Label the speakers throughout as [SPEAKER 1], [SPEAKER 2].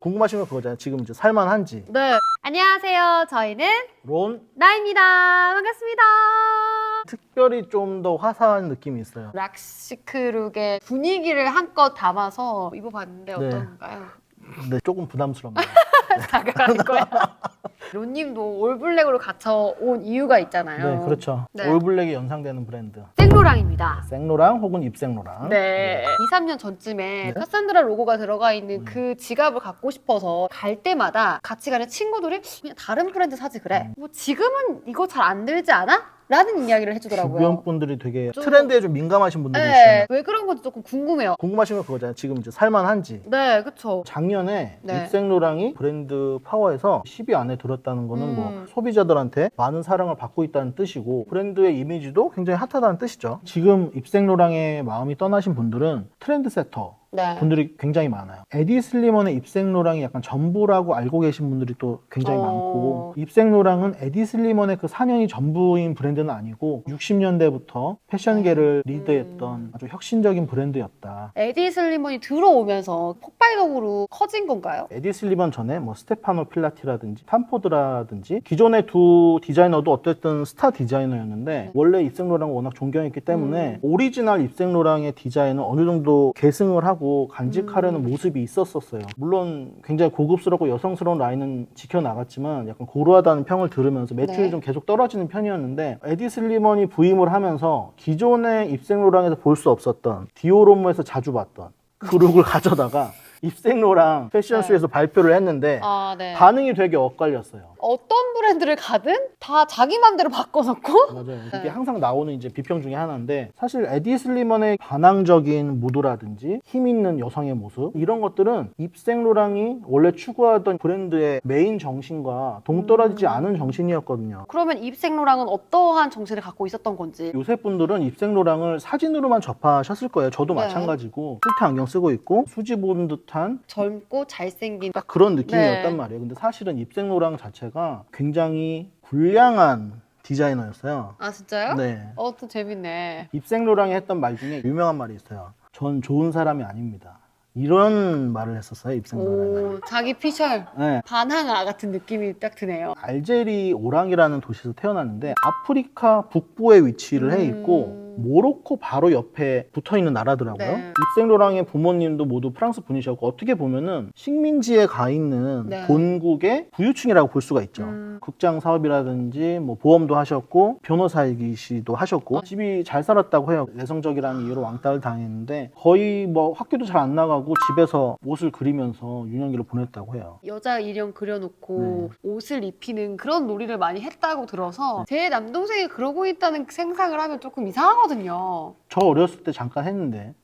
[SPEAKER 1] 궁금하신 건 그거잖아요. 지금 이제 살만한지.
[SPEAKER 2] 네. 안녕하세요. 저희는
[SPEAKER 1] 론
[SPEAKER 2] 나입니다. 반갑습니다.
[SPEAKER 1] 특별히 좀 더 화사한 느낌이 있어요.
[SPEAKER 2] 락시크룩의 분위기를 한껏 담아서 입어봤는데
[SPEAKER 1] 네.
[SPEAKER 2] 어떤가요?
[SPEAKER 1] 근데 조금 부담스럽네요.
[SPEAKER 2] 다가갈 거야. 론님도 올블랙으로 갖춰 온 이유가 있잖아요.
[SPEAKER 1] 네, 그렇죠.
[SPEAKER 2] 네.
[SPEAKER 1] 올블랙에 연상되는 브랜드.
[SPEAKER 2] 생로랑입니다.
[SPEAKER 1] 생로랑 혹은 입생로랑.
[SPEAKER 2] 네. 2, 3년 전쯤에
[SPEAKER 1] 네.
[SPEAKER 2] 카산드라 로고가 들어가 있는
[SPEAKER 1] 음.
[SPEAKER 2] 그 지갑을 갖고 싶어서 갈 때마다 같이 가는 친구들이 그냥 다른 브랜드 사지 그래.
[SPEAKER 1] 음.
[SPEAKER 2] 뭐 지금은 이거 잘 안 들지 않아? 라는 이야기를 해주더라고요.
[SPEAKER 1] 주변 분들이 되게
[SPEAKER 2] 좀-
[SPEAKER 1] 트렌드에 좀 민감하신 분들이
[SPEAKER 2] 네.
[SPEAKER 1] 있어요.
[SPEAKER 2] 왜 그런 건지 조금 궁금해요.
[SPEAKER 1] 궁금하신 건 그거잖아요. 지금 이제 살만한지.
[SPEAKER 2] 네, 그쵸.
[SPEAKER 1] 작년에
[SPEAKER 2] 네.
[SPEAKER 1] 입생로랑이 브랜드 파워에서 10위 안에 들었다는 거는
[SPEAKER 2] 음.
[SPEAKER 1] 뭐 소비자들한테 많은 사랑을 받고 있다는 뜻이고 브랜드의 이미지도 굉장히 핫하다는 뜻이죠. 지금 입생로랑의 마음이 떠나신 분들은 트렌드 세터
[SPEAKER 2] 네.
[SPEAKER 1] 분들이 굉장히 많아요. 에디 슬리먼의 입생로랑이 약간 전부라고 알고 계신 분들이 또 굉장히
[SPEAKER 2] 어.
[SPEAKER 1] 많고 입생로랑은 에디 슬리먼의 그 4년이 전부인 브랜드는 아니고 60년대부터 패션계를
[SPEAKER 2] 음.
[SPEAKER 1] 리드했던 아주 혁신적인 브랜드였다.
[SPEAKER 2] 에디 슬리먼이 들어오면서 폭발적으로 커진 건가요?
[SPEAKER 1] 에디 슬리번 전에 뭐 스테파노 필라티라든지 탐포드라든지 기존의 두 디자이너도 어쨌든 스타 디자이너였는데 원래 입생로랑을 워낙 존경했기 때문에
[SPEAKER 2] 음.
[SPEAKER 1] 오리지널 입생로랑의 디자인은 어느 정도 계승을 하고 간직하려는
[SPEAKER 2] 음.
[SPEAKER 1] 모습이 있었었어요. 물론 굉장히 고급스럽고 여성스러운 라인은 지켜나갔지만 약간 고루하다는 평을 들으면서 매출이
[SPEAKER 2] 네.
[SPEAKER 1] 좀 계속 떨어지는 편이었는데 에디 슬리먼이 부임을 하면서 기존의 입생 로랑에서 볼 수 없었던 디오로모에서 자주 봤던 그 룩을 가져다가 입생로랑 패션쇼에서 발표를 했는데
[SPEAKER 2] 아, 네.
[SPEAKER 1] 반응이 되게 엇갈렸어요.
[SPEAKER 2] 어떤 브랜드를 가든 다 자기 맘대로 바꿔놓고
[SPEAKER 1] 맞아요.
[SPEAKER 2] 네.
[SPEAKER 1] 이게 항상 나오는 이제 비평 중에 하나인데 사실 에디 슬리먼의 반항적인 무드라든지 힘 있는 여성의 모습 이런 것들은 입생로랑이 원래 추구하던 브랜드의 메인 정신과 동떨어지지
[SPEAKER 2] 음.
[SPEAKER 1] 않은 정신이었거든요.
[SPEAKER 2] 그러면 입생로랑은 어떠한 정신을 갖고 있었던 건지
[SPEAKER 1] 요새 분들은 입생로랑을 사진으로만 접하셨을 거예요. 저도
[SPEAKER 2] 네.
[SPEAKER 1] 마찬가지고 풀테 안경 쓰고 있고 수지 본 듯한
[SPEAKER 2] 젊고 잘생긴
[SPEAKER 1] 딱 그런 느낌이었단
[SPEAKER 2] 네.
[SPEAKER 1] 말이에요. 근데 사실은 입생로랑 자체가 굉장히 불량한 디자이너였어요.
[SPEAKER 2] 아 진짜요?
[SPEAKER 1] 네.
[SPEAKER 2] 어, 또 재밌네.
[SPEAKER 1] 입생로랑이 했던 말 중에 유명한 말이 있어요. 전 좋은 사람이 아닙니다. 이런 말을 했었어요, 입생로랑이.
[SPEAKER 2] 오, 자기 피셜
[SPEAKER 1] 네.
[SPEAKER 2] 반항아 같은 느낌이 딱 드네요.
[SPEAKER 1] 알제리 오랑이라는 도시에서 태어났는데 아프리카 북부에 위치를 해 있고
[SPEAKER 2] 음.
[SPEAKER 1] 모로코 바로 옆에 붙어 있는 나라더라고요.
[SPEAKER 2] 네.
[SPEAKER 1] 입생로랑의 부모님도 모두 프랑스 분이셨고 어떻게 보면은 식민지에 가 있는
[SPEAKER 2] 네.
[SPEAKER 1] 본국의 부유층이라고 볼 수가 있죠.
[SPEAKER 2] 음.
[SPEAKER 1] 극장 사업이라든지 뭐 보험도 하셨고 변호사이기시도 하셨고
[SPEAKER 2] 어.
[SPEAKER 1] 집이 잘 살았다고 해요. 내성적이라는 이유로 왕따를 당했는데 거의 뭐 학교도 잘 안 나가고 집에서 옷을 그리면서 유년기를 보냈다고 해요.
[SPEAKER 2] 여자 일형 그려놓고 옷을 입히는 그런 놀이를 많이 했다고 들어서 제 남동생이 그러고 있다는 생각을 하면 조금 이상 하거든요.
[SPEAKER 1] 저 어렸을 때 잠깐 했는데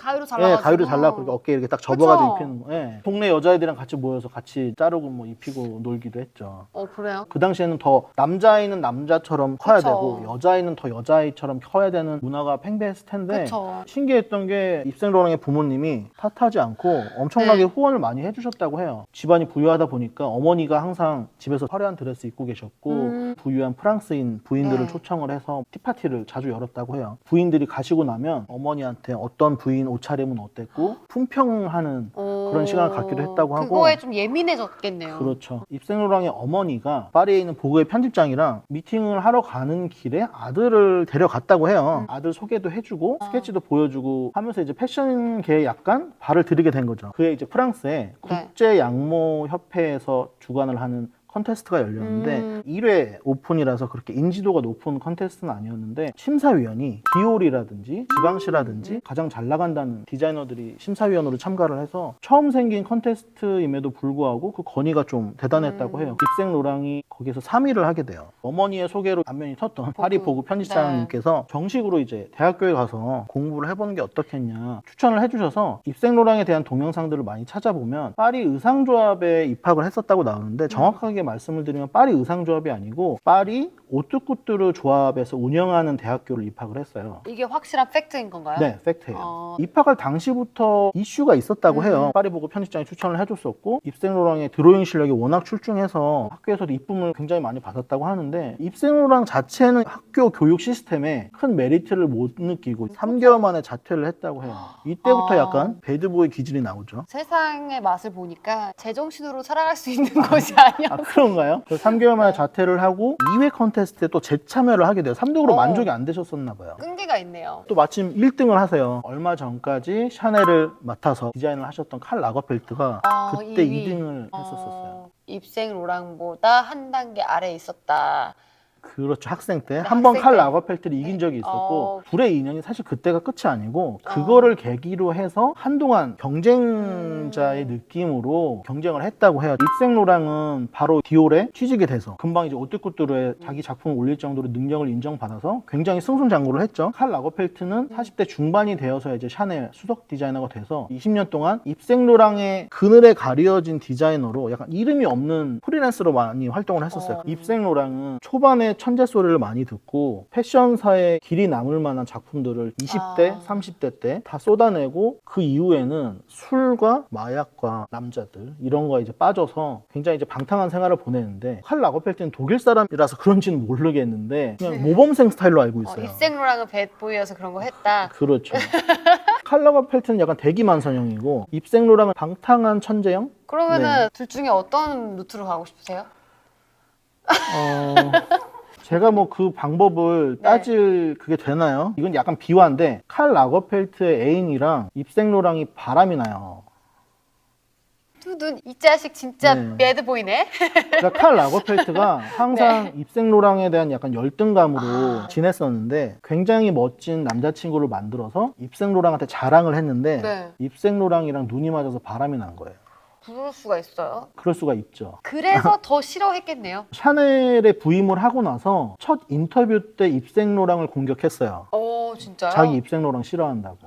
[SPEAKER 2] 가위로
[SPEAKER 1] 예,
[SPEAKER 2] 잘라가지고.
[SPEAKER 1] 가위로 잘라고 이렇게 어깨에 이렇게 딱 접어가지고
[SPEAKER 2] 그쵸?
[SPEAKER 1] 입히는 거. 예. 동네 여자애들이랑 같이 모여서 같이 자르고 뭐 입히고 놀기도 했죠.
[SPEAKER 2] 어 그래요?
[SPEAKER 1] 그 당시에는 더 남자아이는 남자처럼 커야
[SPEAKER 2] 그쵸.
[SPEAKER 1] 되고 여자아이는 더 여자아이처럼 커야 되는 문화가 팽배했을 텐데
[SPEAKER 2] 그쵸.
[SPEAKER 1] 신기했던 게 입생로랑의 부모님이 탓하지 않고 엄청나게
[SPEAKER 2] 네.
[SPEAKER 1] 후원을 많이 해주셨다고 해요. 집안이 부유하다 보니까 어머니가 항상 집에서 화려한 드레스 입고 계셨고
[SPEAKER 2] 음.
[SPEAKER 1] 부유한 프랑스인 부인들을
[SPEAKER 2] 네.
[SPEAKER 1] 초청을 해서 티파티를 자주 열었다고 해요. 부인들이 가시고 나면 어머니한테 어떤 부인 옷차림은 어땠고 품평하는
[SPEAKER 2] 어,
[SPEAKER 1] 그런 시간을 갖기도 했다고 하고.
[SPEAKER 2] 그거에 좀 예민해졌겠네요.
[SPEAKER 1] 그렇죠. 입생로랑의 어머니가 파리에 있는 보그의 편집장이랑 미팅을 하러 가는 길에 아들을 데려갔다고 해요.
[SPEAKER 2] 음.
[SPEAKER 1] 아들 소개도 해주고
[SPEAKER 2] 아.
[SPEAKER 1] 스케치도 보여주고 하면서 이제 패션계에 약간 발을 들이게 된 거죠. 그에 이제 프랑스의
[SPEAKER 2] 네.
[SPEAKER 1] 국제 양모 협회에서 주관을 하는 컨테스트가 열렸는데
[SPEAKER 2] 음.
[SPEAKER 1] 1회 오픈이라서 그렇게 인지도가 높은 컨테스트는 아니었는데 심사위원이 디올이라든지 지방시라든지
[SPEAKER 2] 음.
[SPEAKER 1] 가장 잘 나간다는 디자이너들이 심사위원으로 참가를 해서 처음 생긴 컨테스트임에도 불구하고 그 건의가 좀 대단했다고
[SPEAKER 2] 음.
[SPEAKER 1] 해요. 입생 로랑이 거기서 3위를 하게 돼요. 어머니의 소개로 안면이 텄던 파리 보고 편집장님께서 정식으로 이제 대학교에 가서 공부를 해보는 게 어떻겠냐 추천을 해주셔서 입생 로랑에 대한 동영상들을 많이 찾아보면 파리 의상조합에 입학을 했었다고 나오는데 정확하게 정확하게 말씀을 드리면 파리 의상조합이 아니고 파리 오뚜꾸뚜르 조합에서 운영하는 대학교를 입학을 했어요.
[SPEAKER 2] 이게 확실한 팩트인 건가요?
[SPEAKER 1] 네, 팩트예요.
[SPEAKER 2] 어,
[SPEAKER 1] 입학할 당시부터 이슈가 있었다고
[SPEAKER 2] 음.
[SPEAKER 1] 해요. 파리 보고 편집장이 추천을 해줬었고 입생로랑의 드로잉 실력이 워낙 출중해서 학교에서도 이쁨을 굉장히 많이 받았다고 하는데 입생로랑 자체는 학교 교육 시스템에 큰 메리트를 못 느끼고 3개월 만에 자퇴를 했다고 해요. 이때부터
[SPEAKER 2] 아.
[SPEAKER 1] 약간 배드보이 기질이 나오죠.
[SPEAKER 2] 세상의 맛을 보니까 제정신으로 살아갈 수 있는 것이 아니야.
[SPEAKER 1] 아 그런가요? 그 3개월 만에 자퇴를 하고 2회 컨테스트에 또 재참여를 하게 돼요. 3등으로
[SPEAKER 2] 어.
[SPEAKER 1] 만족이 안 되셨었나 봐요.
[SPEAKER 2] 끈기가 있네요.
[SPEAKER 1] 또 마침 1등을 하세요. 얼마 전까지 샤넬을 맡아서 디자인을 하셨던 칼 라거펠트가
[SPEAKER 2] 아,
[SPEAKER 1] 그때
[SPEAKER 2] 이 위.
[SPEAKER 1] 2등을
[SPEAKER 2] 어,
[SPEAKER 1] 했었었어요.
[SPEAKER 2] 입생 로랑보다 한 단계 아래 있었다.
[SPEAKER 1] 그렇죠. 학생 때
[SPEAKER 2] 네,
[SPEAKER 1] 한번
[SPEAKER 2] 학생
[SPEAKER 1] 칼
[SPEAKER 2] 때.
[SPEAKER 1] 라거펠트를 이긴 적이 있었고
[SPEAKER 2] 어.
[SPEAKER 1] 불의 인연이 사실 그때가 끝이 아니고 그거를 계기로 해서 한동안 경쟁자의
[SPEAKER 2] 음.
[SPEAKER 1] 느낌으로 경쟁을 했다고 해요. 입생 로랑은 바로 디올에 취직이 돼서 금방 이제 오뚜꾸뚜르에 자기 작품을 올릴 정도로 능력을 인정받아서 굉장히 승승장구를 했죠. 칼 라거펠트는 40대 중반이 되어서 이제 샤넬 수석 디자이너가 돼서 20년 동안 입생 로랑의 그늘에 가려진 디자이너로 약간 이름이 없는 프리랜서로 많이 활동을 했었어요.
[SPEAKER 2] 어.
[SPEAKER 1] 입생 로랑은 초반에 천재 소리를 많이 듣고 패션사에 길이 남을 만한 작품들을 20대,
[SPEAKER 2] 아.
[SPEAKER 1] 30대 때 다 쏟아내고 그 이후에는 술과 마약과 남자들 이런 거에 이제 빠져서 굉장히 이제 방탕한 생활을 보내는데 칼 라거펠트는 독일 사람이라서 그런지는 모르겠는데 그냥
[SPEAKER 2] 네.
[SPEAKER 1] 모범생 스타일로 알고
[SPEAKER 2] 어,
[SPEAKER 1] 있어요.
[SPEAKER 2] 입생 로랑은 배보이여서 그런 거 했다.
[SPEAKER 1] 그렇죠. 칼 라거펠트는 약간 대기만선형이고 입생로랑은 방탕한 천재형?
[SPEAKER 2] 그러면은
[SPEAKER 1] 네.
[SPEAKER 2] 둘 중에 어떤 루트로 가고 싶으세요?
[SPEAKER 1] 어, 제가 뭐 그 방법을
[SPEAKER 2] 네.
[SPEAKER 1] 따질 그게 되나요? 이건 약간 비화인데 칼 라거펠트의 애인이랑 입생로랑이 바람이 나요.
[SPEAKER 2] 두둔 이 자식 진짜
[SPEAKER 1] 네.
[SPEAKER 2] 배드보이네.
[SPEAKER 1] 그러니까 칼 라거펠트가 항상 입생로랑에 대한 약간 열등감으로
[SPEAKER 2] 네. 아.
[SPEAKER 1] 지냈었는데 굉장히 멋진 남자친구를 만들어서 입생로랑한테 자랑을 했는데
[SPEAKER 2] 네.
[SPEAKER 1] 입생로랑이랑 눈이 맞아서 바람이 난 거예요.
[SPEAKER 2] 부를 수가 있어요.
[SPEAKER 1] 그럴 수가 있죠.
[SPEAKER 2] 그래서 더 싫어했겠네요.
[SPEAKER 1] 샤넬에 부임을 하고 나서 첫 인터뷰 때 입생로랑을 공격했어요.
[SPEAKER 2] 오 진짜요?
[SPEAKER 1] 자기 입생로랑 싫어한다고.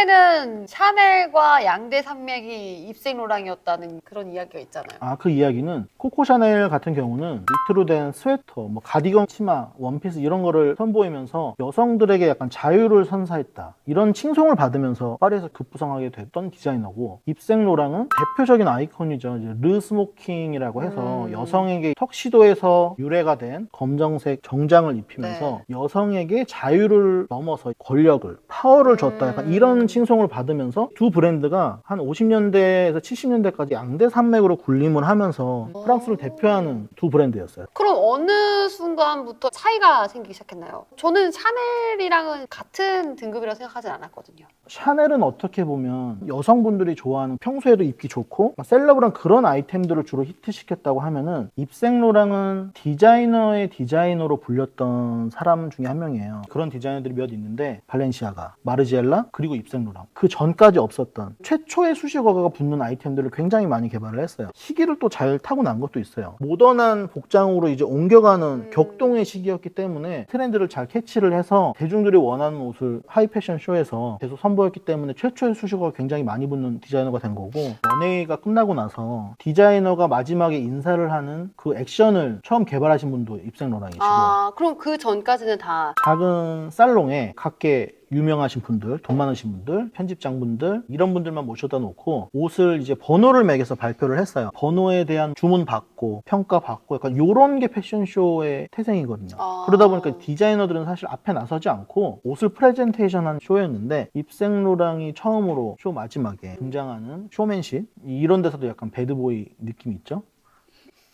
[SPEAKER 2] 한때는 샤넬과 양대 산맥이 입생 로랑이었다는 그런 이야기가 있잖아요.
[SPEAKER 1] 아, 그 이야기는 코코 샤넬 같은 경우는 니트로 된 스웨터, 뭐 가디건 치마, 원피스 이런 거를 선보이면서 여성들에게 약간 자유를 선사했다. 이런 칭송을 받으면서 파리에서 급부상하게 됐던 디자이너고 입생로랑은 대표적인 아이콘이죠. 이제 르 스모킹이라고 해서
[SPEAKER 2] 음.
[SPEAKER 1] 여성에게 턱시도에서 유래가 된 검정색 정장을 입히면서
[SPEAKER 2] 네.
[SPEAKER 1] 여성에게 자유를 넘어서 권력을, 파워를 줬다. 약간
[SPEAKER 2] 음.
[SPEAKER 1] 이런 칭송을 받으면서 두 브랜드가 한 50년대에서 70년대까지 양대 산맥으로 군림을 하면서
[SPEAKER 2] 오.
[SPEAKER 1] 프랑스를 대표하는 두 브랜드였어요.
[SPEAKER 2] 그럼 어느 순간부터 차이가 생기기 시작했나요? 저는 샤넬이랑은 같은 등급이라고 생각하진 않았거든요.
[SPEAKER 1] 샤넬은 어떻게 보면 여성분들이 좋아하는 평소에도 입기 좋고 셀러브란 그런 아이템들을 주로 히트시켰다고 하면은 입생로랑은 디자이너의 디자이너로 불렸던 사람 중에 한 명이에요. 그런 디자이너들이 몇 있는데 발렌시아가, 마르지엘라 그리고 입생 로랑 그 전까지 없었던 최초의 수식어가 붙는 아이템들을 굉장히 많이 개발을 했어요. 시기를 또 잘 타고 난 것도 있어요. 모던한 복장으로 이제 옮겨가는
[SPEAKER 2] 음.
[SPEAKER 1] 격동의 시기였기 때문에 트렌드를 잘 캐치를 해서 대중들이 원하는 옷을 하이 패션 쇼에서 계속 선보였기 때문에 최초의 수식어가 굉장히 많이 붙는 디자이너가 된 거고 런웨이가 끝나고 나서 디자이너가 마지막에 인사를 하는 그 액션을 처음 개발하신 분도 입생 로랑이시고
[SPEAKER 2] 아 그럼 그 전까지는 다
[SPEAKER 1] 작은 살롱에 각계 유명하신 분들, 돈 많으신 분들, 편집장분들 이런 분들만 모셔다 놓고 옷을 이제 번호를 매겨서 발표를 했어요. 번호에 대한 주문 받고 평가 받고 약간 요런 게 패션쇼의 태생이거든요.
[SPEAKER 2] 아.
[SPEAKER 1] 그러다 보니까 디자이너들은 사실 앞에 나서지 않고 옷을 프레젠테이션한 쇼였는데 입생로랑이 처음으로 쇼 마지막에 등장하는 쇼맨십 이런 데서도 약간 배드보이 느낌이 있죠.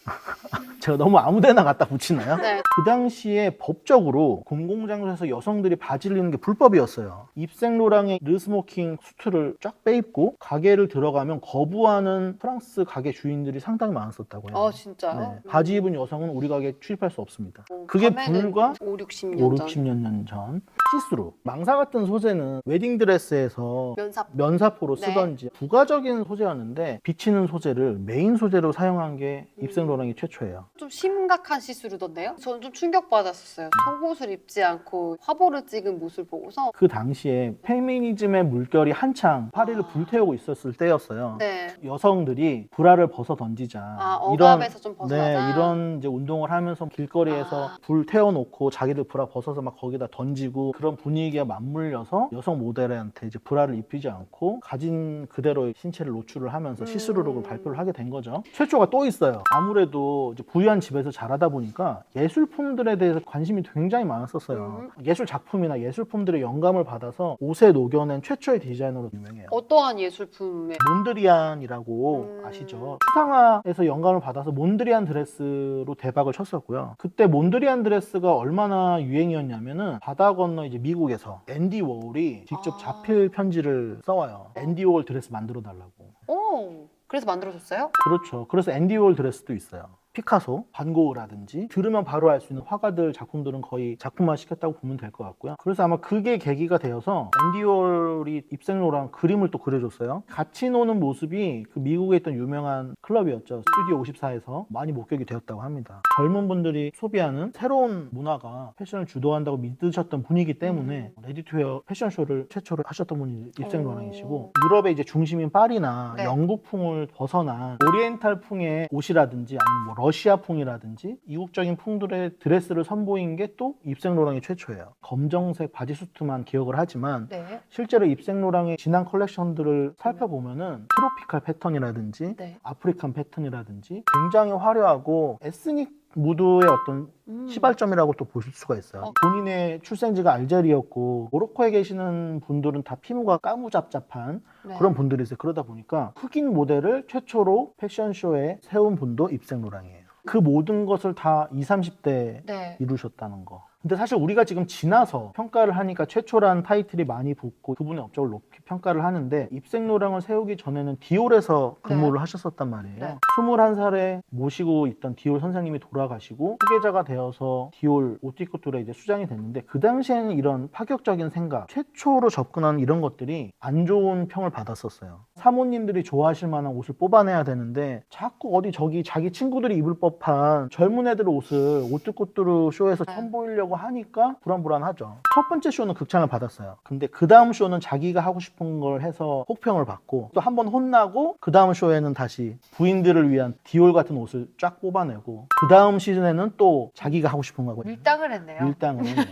[SPEAKER 1] 제가 너무 아무데나 갖다 붙이나요?
[SPEAKER 2] 네.
[SPEAKER 1] 그 당시에 법적으로 공공장소에서 여성들이 바지를 입는 게 불법이었어요. 입생로랑의 르스모킹 수트를 쫙 빼입고 가게를 들어가면 거부하는 프랑스 가게 주인들이 상당히 많았었다고 해요.
[SPEAKER 2] 어 진짜요?
[SPEAKER 1] 네. 바지 입은 여성은 우리 가게에 출입할 수 없습니다.
[SPEAKER 2] 음,
[SPEAKER 1] 그게 불과
[SPEAKER 2] 5, 60년
[SPEAKER 1] 5,
[SPEAKER 2] 전
[SPEAKER 1] 60년 전 시스루 망사 같은 소재는 웨딩 드레스에서
[SPEAKER 2] 면삽
[SPEAKER 1] 면사포로
[SPEAKER 2] 네.
[SPEAKER 1] 쓰던지 부가적인 소재였는데 비치는 소재를 메인 소재로 사용한 게
[SPEAKER 2] 음.
[SPEAKER 1] 입생로 랑이 최초예요.
[SPEAKER 2] 좀 심각한 시스루던데요? 저는 좀 충격받았었어요. 속옷을 입지 않고 화보를 찍은 모습을 보고서
[SPEAKER 1] 그 당시에 페미니즘의 물결이 한창 파리를
[SPEAKER 2] 아.
[SPEAKER 1] 불태우고 있었을 때였어요.
[SPEAKER 2] 네.
[SPEAKER 1] 여성들이 브라를 벗어 던지자.
[SPEAKER 2] 아, 억압에서 좀 벗어나자.
[SPEAKER 1] 네, 이런 이제 운동을 하면서 길거리에서
[SPEAKER 2] 아.
[SPEAKER 1] 불 태워놓고 자기들 브라 벗어서 막 거기다 던지고 그런 분위기가 맞물려서 여성 모델한테 이제 브라를 입히지 않고 가진 그대로의 신체를 노출을 하면서
[SPEAKER 2] 음.
[SPEAKER 1] 시스루룩을 발표를 하게 된 거죠. 최초가 또 있어요. 아무래도 이제 부유한 집에서 자라다 보니까 예술품들에 대해서 관심이 굉장히 많았었어요. 예술 작품이나 예술품들의 영감을 받아서 옷에 녹여낸 최초의 디자이너로 유명해요.
[SPEAKER 2] 어떠한 예술품에
[SPEAKER 1] 몬드리안이라고
[SPEAKER 2] 음.
[SPEAKER 1] 아시죠? 수상화에서 영감을 받아서 몬드리안 드레스로 대박을 쳤었고요. 그때 몬드리안 드레스가 얼마나 유행이었냐면은 바다 건너 이제 미국에서 앤디 워홀이 직접
[SPEAKER 2] 아.
[SPEAKER 1] 자필 편지를 써와요. 앤디 워홀 드레스 만들어 달라고.
[SPEAKER 2] 오 그래서 만들어줬어요?
[SPEAKER 1] 그렇죠. 그래서 앤디 워홀 드레스도 있어요. 피카소, 반고흐라든지 들으면 바로 알 수 있는 화가들 작품들은 거의 작품화 시켰다고 보면 될 것 같고요. 그래서 아마 그게 계기가 되어서 앤디 월이 입생로랑 그림을 또 그려줬어요. 같이 노는 모습이 그 미국에 있던 유명한 클럽이었죠. 스튜디오 54에서 많이 목격이 되었다고 합니다. 젊은 분들이 소비하는 새로운 문화가 패션을 주도한다고 믿으셨던 분이기 때문에 레디투웨어 패션쇼를 최초로 하셨던 분이 입생로랑이시고 유럽의 이제 중심인 파리나
[SPEAKER 2] 네.
[SPEAKER 1] 영국풍을 벗어난 오리엔탈풍의 옷이라든지 아니면 뭐 러시아풍이라든지 이국적인 풍들의 드레스를 선보인 게 또 입생로랑이 최초예요. 검정색 바지수트만 기억을 하지만
[SPEAKER 2] 네.
[SPEAKER 1] 실제로 입생로랑의 지난 컬렉션들을 살펴보면은 트로피칼 패턴이라든지
[SPEAKER 2] 네.
[SPEAKER 1] 아프리칸 패턴이라든지 굉장히 화려하고 에스닉 무드의 어떤
[SPEAKER 2] 음.
[SPEAKER 1] 시발점이라고 또 보실 수가 있어요.
[SPEAKER 2] 어.
[SPEAKER 1] 본인의 출생지가 알제리였고 모로코에 계시는 분들은 다 피부가 까무잡잡한
[SPEAKER 2] 네.
[SPEAKER 1] 그런 분들이세요. 그러다 보니까 흑인 모델을 최초로 패션쇼에 세운 분도 입생로랑이에요. 그 모든 것을 다 20, 30대
[SPEAKER 2] 네.
[SPEAKER 1] 이루셨다는 거. 근데 사실 우리가 지금 지나서 평가를 하니까 최초라는 타이틀이 많이 붙고 그분의 업적을 높이 평가를 하는데 입생로랑을 세우기 전에는 디올에서 근무를 하셨었단 말이에요.
[SPEAKER 2] 네.
[SPEAKER 1] 21살에 모시고 있던 디올 선생님이 돌아가시고 후계자가 되어서 디올 오티코토에 이제 수장이 됐는데 그 당시에는 이런 파격적인 생각, 최초로 접근한 이런 것들이 안 좋은 평을 받았었어요. 사모님들이 좋아하실 만한 옷을 뽑아내야 되는데 자꾸 어디 저기 자기 친구들이 입을 법한 젊은 애들 옷을 오뚜꼬뚜루 쇼에서
[SPEAKER 2] 네.
[SPEAKER 1] 선보이려고 하니까 불안불안하죠. 첫 번째 쇼는 극찬을 받았어요. 근데 그 다음 쇼는 자기가 하고 싶은 걸 해서 혹평을 받고 또 한 번 혼나고 그 다음 쇼에는 다시 부인들을 위한 디올 같은 옷을 쫙 뽑아내고 그 다음 시즌에는 또 자기가 하고 싶은 거 하고
[SPEAKER 2] 밀당을 했네요.
[SPEAKER 1] 밀당을 했네요.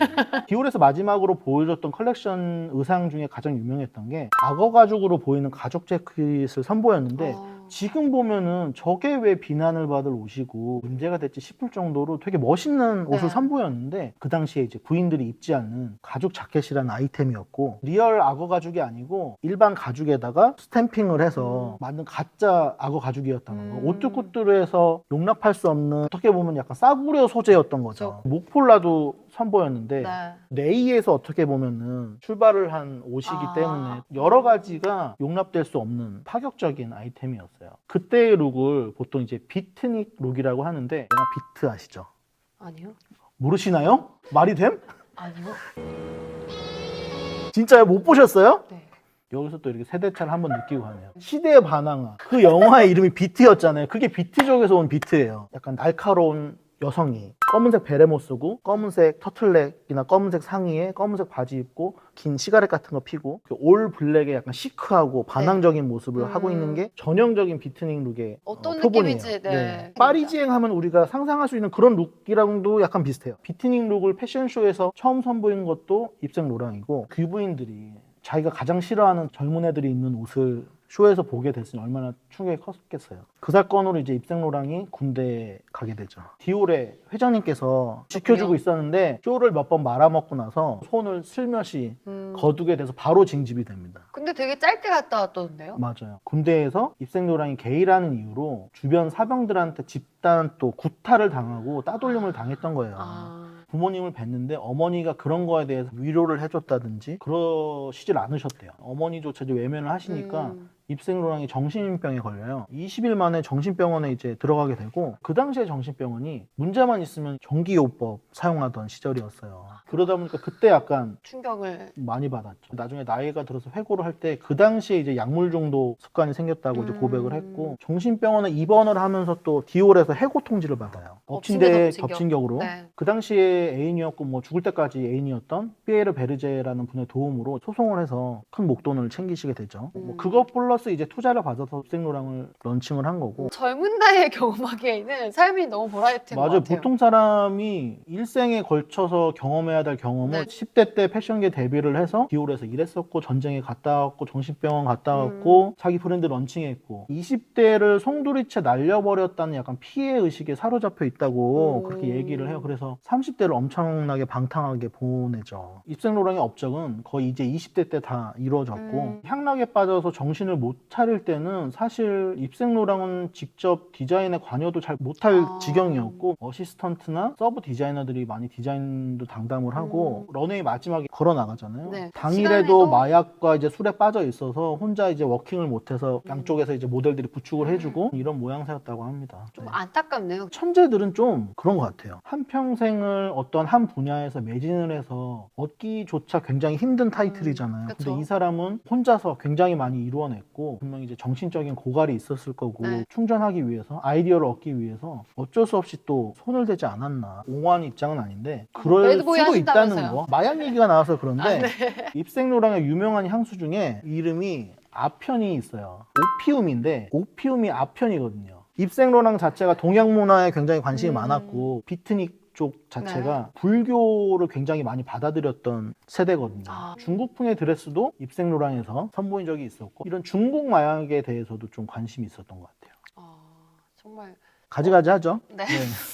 [SPEAKER 1] 디올에서 마지막으로 보여줬던 컬렉션 의상 중에 가장 유명했던 게 악어 가죽으로 보이는 가죽 재 킷을 선보였는데
[SPEAKER 2] 어.
[SPEAKER 1] 지금 보면은 저게 왜 비난을 받을 옷이고 문제가 됐지 싶을 정도로 되게 멋있는 옷을
[SPEAKER 2] 네.
[SPEAKER 1] 선보였는데 그 당시에 이제 부인들이 입지 않는 가죽 자켓이라는 아이템이었고 리얼 악어 가죽이 아니고 일반 가죽에다가 스탬핑을 해서
[SPEAKER 2] 음.
[SPEAKER 1] 만든 가짜 악어 가죽이었다는 거.
[SPEAKER 2] 음.
[SPEAKER 1] 오뚜꾸뚜루에서 용납할 수 없는 어떻게 보면 약간 싸구려 소재였던 거죠. 목폴라도 선보였는데
[SPEAKER 2] 네.
[SPEAKER 1] 레이에서 어떻게 보면은 출발을 한 옷이기
[SPEAKER 2] 아.
[SPEAKER 1] 때문에 여러 가지가 용납될 수 없는 파격적인 아이템이었어요. 그때의 룩을 보통 이제 비트닉 룩이라고 하는데 영화 비트 아시죠?
[SPEAKER 2] 아니요.
[SPEAKER 1] 모르시나요? 말이 됨?
[SPEAKER 2] 아니요.
[SPEAKER 1] 진짜요? 못 보셨어요?
[SPEAKER 2] 네.
[SPEAKER 1] 여기서 또 이렇게 세대차를 한번 느끼고 가네요. 시대의 반항아. 그 영화의 이름이 비트였잖아요. 그게 비트족에서 온 비트예요. 약간 날카로운 여성이 검은색 베레모 쓰고 검은색 터틀넥이나 검은색 상의에 검은색 바지 입고 긴 시가렛 같은 거 피고 그 올 블랙에 약간 시크하고 반항적인 모습을
[SPEAKER 2] 음.
[SPEAKER 1] 하고 있는 게 전형적인 비트닝 룩의
[SPEAKER 2] 어떤
[SPEAKER 1] 어, 표본이에요.
[SPEAKER 2] 느낌인지, 네.
[SPEAKER 1] 파리지행 하면 우리가 상상할 수 있는 그런 룩이랑도 약간 비슷해요. 비트닝 룩을 패션쇼에서 처음 선보인 것도 입생 로랑이고 귀부인들이 자기가 가장 싫어하는 젊은 애들이 입는 옷을 쇼에서 보게 됐으니 얼마나 충격이 컸겠어요. 그 사건으로 이제 입생로랑이 군대에 가게 되죠. 디올의 회장님께서 지켜주고. 있었는데 쇼를 몇 번 말아먹고 나서 손을 슬며시
[SPEAKER 2] 음.
[SPEAKER 1] 거두게 돼서 바로 징집이 됩니다.
[SPEAKER 2] 근데 되게 짧게 갔다 왔던데요?
[SPEAKER 1] 맞아요. 군대에서 입생로랑이 게이라는 이유로 주변 사병들한테 집단 또 구타를 당하고 따돌림을 당했던 거예요.
[SPEAKER 2] 아.
[SPEAKER 1] 부모님을 뵀는데 어머니가 그런 거에 대해서 위로를 해줬다든지 그러시질 않으셨대요. 어머니조차 이제 외면을 하시니까
[SPEAKER 2] 음.
[SPEAKER 1] 입생로랑이 정신병에 걸려요. 20일 만에 정신병원에 이제 들어가게 되고 그 당시에 정신병원이 문제만 있으면 전기요법 사용하던 시절이었어요. 그러다 보니까 그때 약간
[SPEAKER 2] 충격을
[SPEAKER 1] 많이 받았죠. 나중에 나이가 들어서 회고를 할 때 그 당시에 이제 약물 중독 습관이 생겼다고 이제
[SPEAKER 2] 음.
[SPEAKER 1] 고백을 했고 정신병원에 입원을 하면서 또 디올에서 해고 통지를 받아요.
[SPEAKER 2] 엎친
[SPEAKER 1] 엎친 데데
[SPEAKER 2] 덮친
[SPEAKER 1] 덮친 격으로.
[SPEAKER 2] 네.
[SPEAKER 1] 그 당시에 애인이었고 뭐 죽을 때까지 애인이었던 피에르 베르제라는 분의 도움으로 소송을 해서 큰 목돈을 챙기시게 되죠. 뭐
[SPEAKER 2] 음.
[SPEAKER 1] 그것 플러스 이제 투자를 받아서 입생로랑을 런칭을 한 거고.
[SPEAKER 2] 젊은 나이에 경험하기에는 삶이 너무 것
[SPEAKER 1] 맞아요.
[SPEAKER 2] 같아요.
[SPEAKER 1] 보통 사람이 일생에 걸쳐서 경험해야 될 경험을
[SPEAKER 2] 네.
[SPEAKER 1] 10대 때 패션계 데뷔를 해서 디올에서 일했었고 전쟁에 갔다 왔고 정신병원 갔다 왔고
[SPEAKER 2] 음.
[SPEAKER 1] 자기 브랜드 런칭했고 20대를 송두리째 날려버렸다는 약간 피해 의식에 사로잡혀 있다고
[SPEAKER 2] 음.
[SPEAKER 1] 그렇게 얘기를 해요. 그래서 30대를 엄청나게 방탕하게 보내죠. 입생로랑의 업적은 거의 이제 20대 때 다 이루어졌고
[SPEAKER 2] 음.
[SPEAKER 1] 향락에 빠져서 정신을 못 차릴 때는 사실 입생로랑은 직접 디자인에 관여도 잘 못할
[SPEAKER 2] 아.
[SPEAKER 1] 지경이었고 어시스턴트나 서브 디자이너들이 많이 디자인도 당담을 하고 런웨이 마지막에 걸어 나가잖아요.
[SPEAKER 2] 음. 네.
[SPEAKER 1] 당일에도
[SPEAKER 2] 시간에도-
[SPEAKER 1] 마약과 이제 술에 빠져 있어서 혼자 이제 워킹을 못해서
[SPEAKER 2] 음.
[SPEAKER 1] 양쪽에서 이제 모델들이 부축을 해주고 이런 모양새였다고 합니다.
[SPEAKER 2] 좀
[SPEAKER 1] 네.
[SPEAKER 2] 안타깝네요.
[SPEAKER 1] 천재들은 좀 그런 것 같아요. 한 평생을 어떤 한 분야에서 매진을 해서 얻기조차 굉장히 힘든 타이틀이잖아요.
[SPEAKER 2] 음, 그쵸.
[SPEAKER 1] 근데 이 사람은 혼자서 굉장히 많이 이루어냈고 분명히 이제 정신적인 고갈이 있었을 거고
[SPEAKER 2] 네.
[SPEAKER 1] 충전하기 위해서 아이디어를 얻기 위해서 어쩔 수 없이 또 손을 대지 않았나. 옹호하는 입장은 아닌데 그럴 수도 있다는
[SPEAKER 2] 하신다면서요.
[SPEAKER 1] 거. 마약 얘기가 나와서 그런데
[SPEAKER 2] 아, 네.
[SPEAKER 1] 입생로랑의 유명한 향수 중에 이름이 아편이 있어요. 오피움인데 오피움이 아편이거든요. 입생로랑 자체가 동양 문화에 굉장히 관심이
[SPEAKER 2] 음.
[SPEAKER 1] 많았고 비트닉 쪽 자체가 불교를 굉장히 많이 받아들였던 세대거든요.
[SPEAKER 2] 아.
[SPEAKER 1] 중국풍의 드레스도 입생로랑에서 선보인 적이 있었고 이런 중국 마약에 대해서도 좀 관심이 있었던 것 같아요.
[SPEAKER 2] 아, 정말
[SPEAKER 1] 가지가지 하죠.
[SPEAKER 2] 네.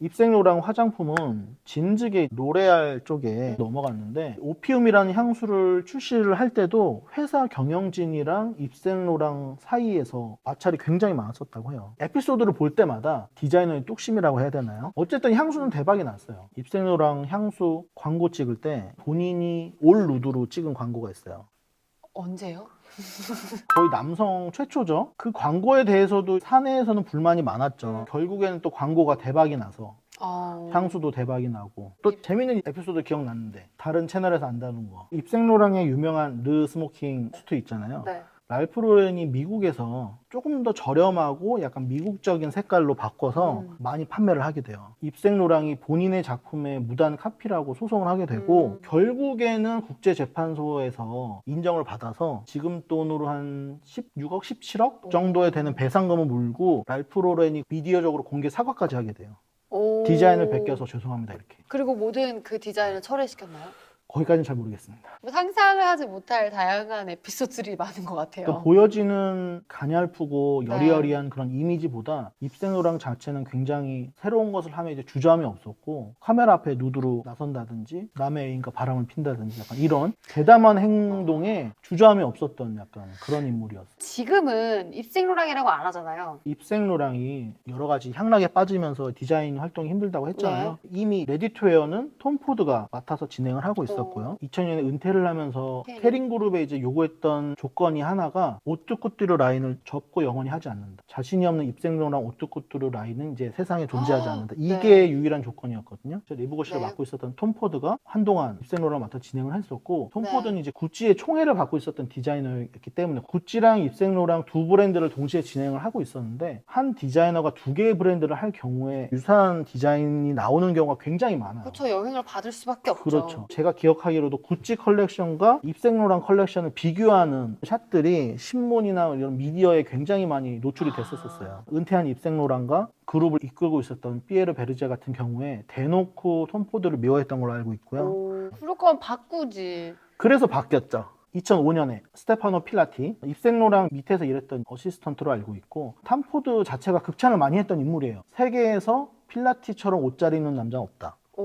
[SPEAKER 1] 입생로랑 화장품은 진즉의 로레알 쪽에 넘어갔는데 오피움이라는 향수를 출시를 할 때도 회사 경영진이랑 입생로랑 사이에서 마찰이 굉장히 많았었다고 해요. 에피소드를 볼 때마다 디자이너의 뚝심이라고 해야 되나요? 어쨌든 향수는 대박이 났어요. 입생로랑 향수 광고 찍을 때 본인이 올 누드로 찍은 광고가 있어요.
[SPEAKER 2] 언제요?
[SPEAKER 1] 거의 남성 최초죠. 그 광고에 대해서도 사내에서는 불만이 많았죠. 결국에는 또 광고가 대박이 나서
[SPEAKER 2] 아,
[SPEAKER 1] 향수도 대박이 나고 또 재밌는 에피소드 기억났는데 다른 채널에서 안 다룬 거 입생로랑의 유명한 르 스모킹 수트 있잖아요
[SPEAKER 2] 네.
[SPEAKER 1] 랄프 로렌이 미국에서 조금 더 저렴하고 약간 미국적인 색깔로 바꿔서
[SPEAKER 2] 음.
[SPEAKER 1] 많이 판매를 하게 돼요 입생 로랑이 본인의 작품의 무단 카피라고 소송을 하게 되고
[SPEAKER 2] 음.
[SPEAKER 1] 결국에는 국제 재판소에서 인정을 받아서 지금 돈으로 한 16억 17억 정도에 되는 배상금을 물고 랄프 로렌이 미디어적으로 공개 사과까지 하게 돼요
[SPEAKER 2] 오.
[SPEAKER 1] 디자인을 베껴서 죄송합니다 이렇게
[SPEAKER 2] 그리고 모든 그 디자인을 철회시켰나요?
[SPEAKER 1] 거기까지는 잘 모르겠습니다.
[SPEAKER 2] 뭐 상상을 하지 못할 다양한 에피소드들이 많은 것 같아요.
[SPEAKER 1] 그러니까 보여지는 가냘프고
[SPEAKER 2] 네.
[SPEAKER 1] 여리여리한 그런 이미지보다 입생로랑 자체는 굉장히 새로운 것을 하면 이제 주저함이 없었고 카메라 앞에 누드로 나선다든지 남의 애인과 바람을 핀다든지 약간 이런 대담한 행동에 주저함이 없었던 약간 그런 인물이었어요.
[SPEAKER 2] 지금은 입생로랑이라고 안 하잖아요.
[SPEAKER 1] 입생로랑이 여러 가지 향락에 빠지면서 디자인 활동이 힘들다고 했잖아요.
[SPEAKER 2] 네.
[SPEAKER 1] 이미 레디투웨어는 톰 포드가 맡아서 진행을 하고 있 었고요. 2000년에 은퇴를 하면서
[SPEAKER 2] 캐링.
[SPEAKER 1] 캐링 그룹에 이제 요구했던 조건이 하나가 오뚜꾸뚜르 라인을 접고 영원히 하지 않는다. 자신이 없는 입생로랑 오뚜꾸뚜르 라인은 이제 세상에 존재하지
[SPEAKER 2] 아,
[SPEAKER 1] 않는다.
[SPEAKER 2] 네.
[SPEAKER 1] 이게 유일한 조건이었거든요. 리브고시를
[SPEAKER 2] 네.
[SPEAKER 1] 맡고 있었던 톰 포드가 한동안 입생로랑 맡아 진행을 했었고 톰
[SPEAKER 2] 네.
[SPEAKER 1] 포드는 이제 구찌의 총애를 받고 있었던 디자이너였기 때문에 구찌랑 입생로랑 두 브랜드를 동시에 진행을 하고 있었는데 한 디자이너가 두 개의 브랜드를 할 경우에 유사한 디자인이 나오는 경우가 굉장히 많아요.
[SPEAKER 2] 그렇죠. 영향을 받을 수밖에 없죠.
[SPEAKER 1] 그렇죠. 제가 기 억하기로도 구찌 컬렉션과 입생로랑 컬렉션을 비교하는 샷들이 신문이나 이런 미디어에 굉장히 많이 노출이
[SPEAKER 2] 아.
[SPEAKER 1] 됐었어요. 은퇴한 입생로랑과 그룹을 이끌고 있었던 피에르 베르제 같은 경우에 대놓고 톰 포드를 미워했던 걸로 알고 있고요.
[SPEAKER 2] 오, 그럴 거면 바꾸지.
[SPEAKER 1] 그래서 바뀌었죠. 2005년에 스테파노 필라티 입생로랑 밑에서 일했던 어시스턴트로 알고 있고 탐포드 자체가 극찬을 많이 했던 인물이에요. 세계에서 필라티처럼 옷 잘 입는 남자는 없다.
[SPEAKER 2] 오.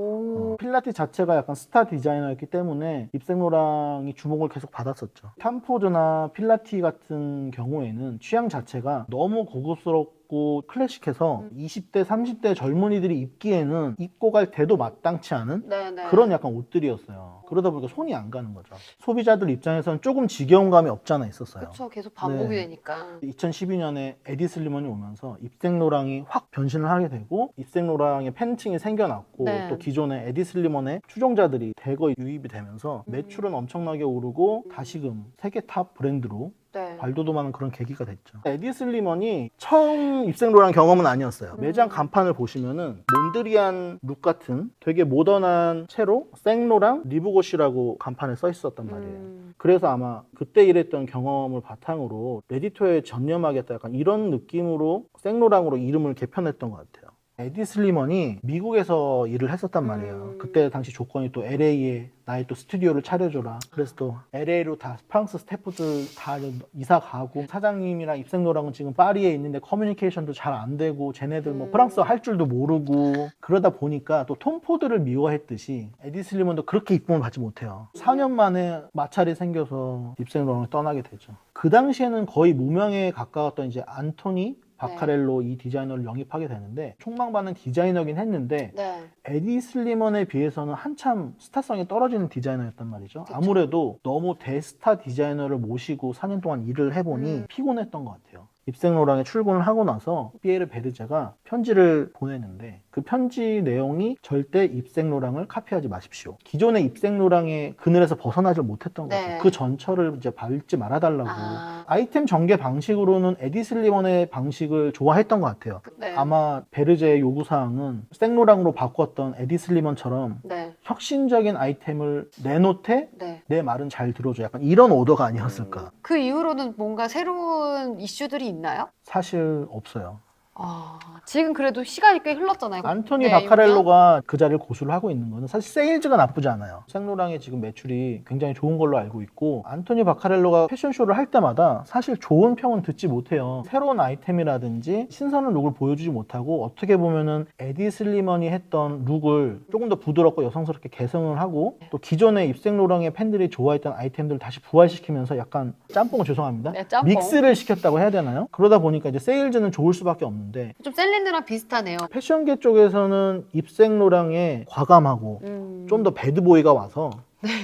[SPEAKER 2] 오.
[SPEAKER 1] 필라티 자체가 약간 스타 디자이너였기 때문에 입생로랑이 주목을 계속 받았었죠. 탐포드나 필라티 같은 경우에는 취향 자체가 너무 고급스럽고 클래식해서 20대, 30대 젊은이들이 입기에는 입고 갈 때도 마땅치 않은
[SPEAKER 2] 네네.
[SPEAKER 1] 그런 약간 옷들이었어요. 그러다 보니까 손이 안 가는 거죠. 소비자들 입장에서는 조금 지겨운 감이 없잖아 있었어요.
[SPEAKER 2] 그렇죠. 계속 반복이
[SPEAKER 1] 네.
[SPEAKER 2] 되니까.
[SPEAKER 1] 2012년에 에디 슬리먼이 오면서 입생로랑이 확 변신을 하게 되고 입생로랑의 팬층이 생겨났고
[SPEAKER 2] 네.
[SPEAKER 1] 또 기존의 에디 슬리먼의 추종자들이 대거 유입이 되면서
[SPEAKER 2] 음.
[SPEAKER 1] 매출은 엄청나게 오르고 다시금 세계 탑 브랜드로
[SPEAKER 2] 네.
[SPEAKER 1] 발돋움하는 그런 계기가 됐죠. 에디 슬리먼이 처음 입생로랑 경험은 아니었어요.
[SPEAKER 2] 음.
[SPEAKER 1] 매장 간판을 보시면은 몬드리안 룩 같은 되게 모던한 채로 생로랑 리브고시라고 간판에 써 있었단 말이에요.
[SPEAKER 2] 음.
[SPEAKER 1] 그래서 아마 그때 일했던 경험을 바탕으로 레디토에 전념하겠다 약간 이런 느낌으로 생로랑으로 이름을 개편했던 것 같아요. 에디 슬리먼이 미국에서 일을 했었단 말이에요.
[SPEAKER 2] 음.
[SPEAKER 1] 그때 당시 조건이 또 LA에 나의 또 스튜디오를 차려줘라. 그래서 또 LA로 다 프랑스 스태프들 다 이사 가고 사장님이랑 입생로랑은 지금 파리에 있는데 커뮤니케이션도 잘 안 되고 쟤네들 뭐
[SPEAKER 2] 음.
[SPEAKER 1] 프랑스어 할 줄도 모르고 그러다 보니까 또 톰 포드를 미워했듯이 에디 슬리먼도 그렇게 이쁨을 받지 못해요. 4년 만에 마찰이 생겨서 입생로랑을 떠나게 되죠. 그 당시에는 거의 무명에 가까웠던 이제 안토니 바카렐로 이 디자이너를 영입하게 되는데 총망받는 디자이너긴 했는데
[SPEAKER 2] 네.
[SPEAKER 1] 에디 슬리먼에 비해서는 한참 스타성이 떨어지는 디자이너였단 말이죠.
[SPEAKER 2] 그쵸.
[SPEAKER 1] 아무래도 너무 대스타 디자이너를 모시고 4년 동안 일을 해보니
[SPEAKER 2] 음.
[SPEAKER 1] 피곤했던 것 같아요. 입생로랑에 출근을 하고 나서 피에르 베르제가 편지를 보내는데 그 편지 내용이 절대 입생로랑을 카피하지 마십시오. 기존의 입생로랑의 그늘에서 벗어나질 못했던
[SPEAKER 2] 네.
[SPEAKER 1] 거죠. 그 전철을 이제 밟지 말아달라고.
[SPEAKER 2] 아.
[SPEAKER 1] 아이템 전개 방식으로는 에디 슬리먼의 방식을 좋아했던 것 같아요.
[SPEAKER 2] 네.
[SPEAKER 1] 아마 베르제의 요구사항은 생로랑으로 바꿨던 에디 슬리먼처럼
[SPEAKER 2] 네.
[SPEAKER 1] 혁신적인 아이템을 내놓되
[SPEAKER 2] 네.
[SPEAKER 1] 내 말은 잘 들어줘. 약간 이런 오더가 아니었을까.
[SPEAKER 2] 그 이후로는 뭔가 새로운 이슈들이 있나요?
[SPEAKER 1] 사실 없어요.
[SPEAKER 2] 아, 지금 그래도 시간이 꽤 흘렀잖아요.
[SPEAKER 1] 안토니
[SPEAKER 2] 네,
[SPEAKER 1] 바카렐로가 그 자리를 고수를 하고 있는 거는 사실 세일즈가 나쁘지 않아요. 생로랑의 지금 매출이 굉장히 좋은 걸로 알고 있고 안토니 바카렐로가 패션쇼를 할 때마다 사실 좋은 평은 듣지 못해요. 새로운 아이템이라든지 신선한 룩을 보여주지 못하고 어떻게 보면은 에디 슬리먼이 했던 룩을 조금 더 부드럽고 여성스럽게 개성을 하고 또 기존의 입생로랑의 팬들이 좋아했던 아이템들을 다시 부활시키면서 약간 짬뽕은 죄송합니다.
[SPEAKER 2] 네, 짬뽕.
[SPEAKER 1] 믹스를 시켰다고 해야 되나요? 그러다 보니까 이제 세일즈는 좋을 수밖에 없는 데
[SPEAKER 2] 좀 셀린느랑 비슷하네요.
[SPEAKER 1] 패션계 쪽에서는 입생로랑에 과감하고
[SPEAKER 2] 음.
[SPEAKER 1] 좀 더 배드보이가 와서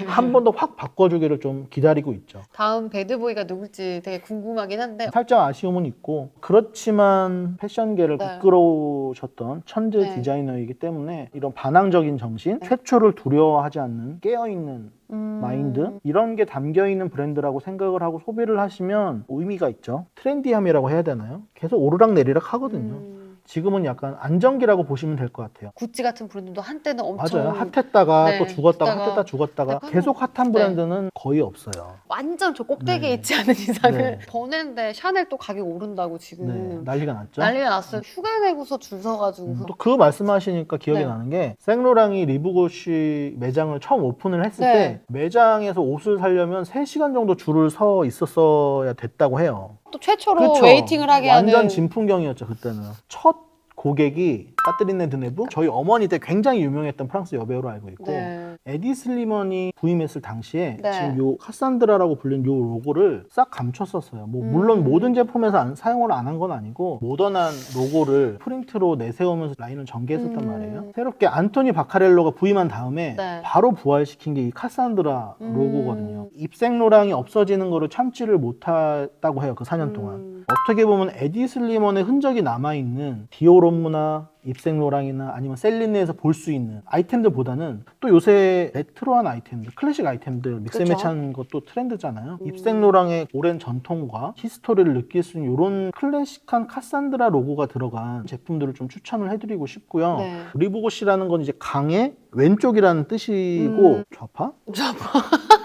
[SPEAKER 1] 한 번 더 확 바꿔주기를 좀 기다리고 있죠.
[SPEAKER 2] 다음 배드보이가 누굴지 되게 궁금하긴 한데
[SPEAKER 1] 살짝 아쉬움은 있고 그렇지만 패션계를
[SPEAKER 2] 네.
[SPEAKER 1] 이끌어오셨던 천재
[SPEAKER 2] 네.
[SPEAKER 1] 디자이너이기 때문에 이런 반항적인 정신,
[SPEAKER 2] 네.
[SPEAKER 1] 최초를 두려워하지 않는 깨어있는
[SPEAKER 2] 음.
[SPEAKER 1] 마인드 이런 게 담겨 있는 브랜드라고 생각을 하고 소비를 하시면 의미가 있죠. 트렌디함이라고 해야 되나요? 계속 오르락 내리락 하거든요.
[SPEAKER 2] 음.
[SPEAKER 1] 지금은 약간 안정기라고 보시면 될 것 같아요.
[SPEAKER 2] 구찌 같은 브랜드도 한때는 엄청
[SPEAKER 1] 맞아요. 핫했다가
[SPEAKER 2] 네,
[SPEAKER 1] 또 죽었다가
[SPEAKER 2] 죽다가
[SPEAKER 1] 핫했다 죽었다가
[SPEAKER 2] 약간
[SPEAKER 1] 계속 핫한
[SPEAKER 2] 네.
[SPEAKER 1] 브랜드는 거의 없어요.
[SPEAKER 2] 완전 저 꼭대기에
[SPEAKER 1] 네.
[SPEAKER 2] 있지 않은 이상은
[SPEAKER 1] 네.
[SPEAKER 2] 버는데 샤넬 또 가격 오른다고 지금
[SPEAKER 1] 네, 난리가 났죠.
[SPEAKER 2] 난리가 났어요. 휴가 내고서 줄 서가지고
[SPEAKER 1] 음, 또 그 말씀하시니까 기억이
[SPEAKER 2] 네.
[SPEAKER 1] 나는 게 생로랑이 리브고시 매장을 처음 오픈을 했을
[SPEAKER 2] 네.
[SPEAKER 1] 때 매장에서 옷을 사려면 3시간 정도 줄을 서 있었어야 됐다고 해요.
[SPEAKER 2] 또 최초로
[SPEAKER 1] 그렇죠.
[SPEAKER 2] 웨이팅을 하게
[SPEAKER 1] 완전
[SPEAKER 2] 하는
[SPEAKER 1] 진풍경이었죠 그때는. 첫 고객이 까트리네 드네브 저희 어머니 때 굉장히 유명했던 프랑스 여배우로 알고 있고
[SPEAKER 2] 네.
[SPEAKER 1] 에디 슬리먼이 부임했을 당시에
[SPEAKER 2] 네.
[SPEAKER 1] 지금 요 카산드라라고 불리는 요 로고를 싹 감췄었어요. 뭐
[SPEAKER 2] 음.
[SPEAKER 1] 물론 모든 제품에서 안- 사용을 안 한 건 아니고 모던한 로고를 프린트로 내세우면서 라인을 전개했었단
[SPEAKER 2] 음.
[SPEAKER 1] 말이에요. 새롭게 안토니 바카렐로가 부임한 다음에
[SPEAKER 2] 네.
[SPEAKER 1] 바로 부활시킨 게 이 카산드라
[SPEAKER 2] 음.
[SPEAKER 1] 로고거든요. 입생로랑이 없어지는 거를 참지를 못했다고 해요. 그 4년 동안.
[SPEAKER 2] 음.
[SPEAKER 1] 어떻게 보면 에디 슬리먼의 흔적이 남아있는 디오롬무나 입생로랑이나 아니면 셀린느에서 볼 수 있는 아이템들보다는 또 요새 레트로한 아이템들, 클래식 아이템들 믹스매치하는 것도 트렌드잖아요.
[SPEAKER 2] 음.
[SPEAKER 1] 입생로랑의 오랜 전통과 히스토리를 느낄 수 있는 이런 클래식한 카산드라 로고가 들어간 제품들을 좀 추천을 해드리고 싶고요.
[SPEAKER 2] 네.
[SPEAKER 1] 리보고시라는 건 이제 강의 왼쪽이라는 뜻이고
[SPEAKER 2] 음.
[SPEAKER 1] 좌파?
[SPEAKER 2] 저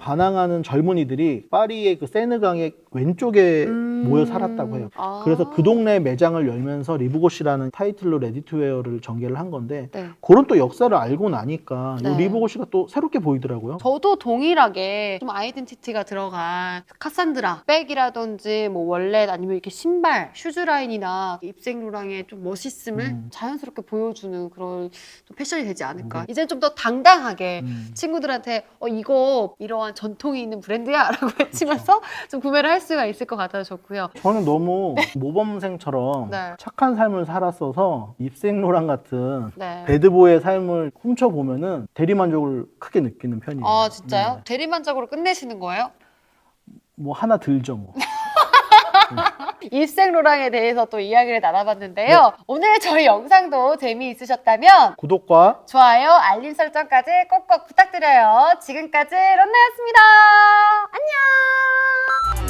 [SPEAKER 1] 반항하는 젊은이들이 파리의 그 세느강에 왼쪽에
[SPEAKER 2] 음.
[SPEAKER 1] 모여 살았다고 해요.
[SPEAKER 2] 아.
[SPEAKER 1] 그래서 그 동네 매장을 열면서 리브고시라는 타이틀로 레디투웨어를 전개를 한 건데
[SPEAKER 2] 네.
[SPEAKER 1] 그런 또 역사를 알고 나니까 이
[SPEAKER 2] 네.
[SPEAKER 1] 리브고시가 또 새롭게 보이더라고요.
[SPEAKER 2] 저도 동일하게 좀 아이덴티티가 들어간 카산드라 백이라든지 뭐 원래 아니면 이렇게 신발 슈즈 라인이나 입생 로랑의 좀 멋있음을
[SPEAKER 1] 음.
[SPEAKER 2] 자연스럽게 보여주는 그런 좀 패션이 되지 않을까
[SPEAKER 1] 네.
[SPEAKER 2] 이제 좀 더 당당하게
[SPEAKER 1] 음.
[SPEAKER 2] 친구들한테 어 이거 이러한 전통이 있는 브랜드야라고 외치면서 좀 구매를 할 수가 있을 것 같아서 좋고요.
[SPEAKER 1] 저는 너무 모범생처럼
[SPEAKER 2] 네.
[SPEAKER 1] 착한 삶을 살았어서 입생로랑 같은
[SPEAKER 2] 네.
[SPEAKER 1] 배드보의 삶을 훔쳐보면은 대리만족을 크게 느끼는 편이에요.
[SPEAKER 2] 아 진짜요?
[SPEAKER 1] 네.
[SPEAKER 2] 대리만족으로 끝내시는 거예요?
[SPEAKER 1] 뭐 하나 들죠 뭐.
[SPEAKER 2] 입생로랑에 대해서 또 이야기를 나눠봤는데요. 오늘 저희 영상도 재미있으셨다면
[SPEAKER 1] 구독과
[SPEAKER 2] 좋아요, 알림 설정까지 꼭꼭 부탁드려요. 지금까지 런나였습니다. 안녕!